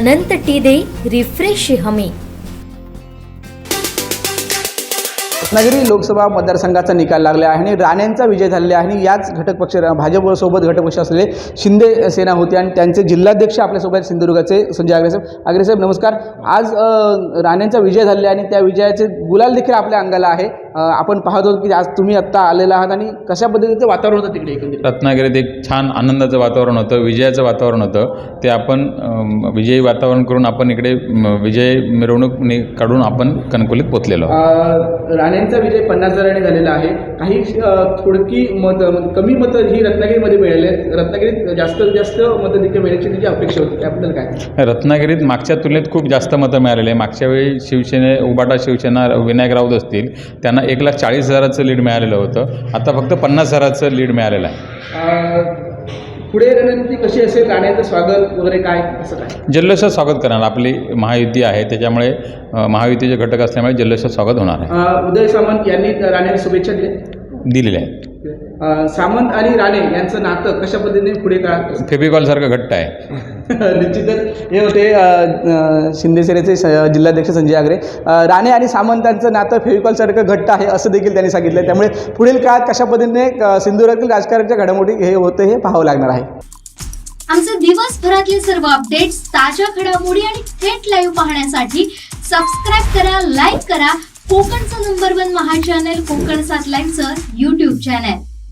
अनंत T दे refresh हमी. रत्नागिरी लोकसभा मतदारसंघाचा निकाल लागला आहे आणि राणेंचा विजय झालेला आहे आणि याच घटक पक्ष भाजपसोबत घटक पक्ष असलेले शिंदे सेना होते आणि त्यांचे जिल्हाध्यक्ष आपल्यासोबत सिंधुदुर्गाचे संजय आग्रेसाहेब आग्रेसाहेब नमस्कार. आज राणेंचा विजय झालेला आहे आणि त्या विजयाचे गुलाल देखील आपल्या अंगाला आहे. आपण पाहत होतो की आज तुम्ही आत्ता आलेला आहात आणि कशा पद्धतीचं वातावरण होतं तिकडे एकंदरीत? रत्नागिरीत एक छान आनंदाचं वातावरण होतं विजयाचं वातावरण होतं. ते आपण विजयी वातावरण करून आपण इकडे विजय मिरवणूक काढून आपण कणकोलीत पोचलेलो राणेंचा विजय पन्नास हजारांनी झालेला आहे. काही थोडकी मत कमी मतं ही रत्नागिरीमध्ये मिळाली आहेत. रत्नागिरीत जास्तीत जास्त मतं देखील मिळण्याची त्याची अपेक्षा होती. त्याबद्दल काय? रत्नागिरीत मागच्या तुलनेत खूप जास्त मतं मिळालेली आहे मागच्या वेळी शिवसेने उबाटा शिवसेना विनायक राऊत असतील त्यांना एक लाख चाळीस हजाराचं लीड मिळालेलं होतं. आता फक्त पन्नास हजाराचं लीड मिळालेलं आहे. पुढे रणनीती कशी असेल? राणेचं स्वागत वगैरे काय? असं काय? जल्लोषात स्वागत करणार. आपली महायुती आहे. त्याच्यामुळे महायुतीचे घटक असल्यामुळे जल्लोषात स्वागत होणार आहे. उदय सामंत यांनी राणेला शुभेच्छा दिल्या? दिलेले आहेत. सामंत आणि राणे यांचं नातं कशा पद्धतीने पुढे का फेबिकॉलसारखं घट्ट आहे. निश्चितच. हे होते शिंदेसेरेचे स- जिल्हाध्यक्ष संजय आगरे. राणे आणि सामंतांचं नातं फेविकॉलसारखं घट्ट आहे असं देखील त्यांनी सांगितलं त्यामुळे पुढील काळात कशा पद्धतीने सिंधुदुर्गातील राजकारणाच्या घडामोडी हे होतं हे पाहावं लागणार आहे. आमचे दिवसभरातले सर्व अपडेट्स ताज्या घडामोडी आणि थेट लाईव्ह पाहण्यासाठी सबस्क्राईब करा लाईक करा. कोकणचं नंबर वन महा चॅनल कोकण सात लाईव्हचं युट्यूब चॅनल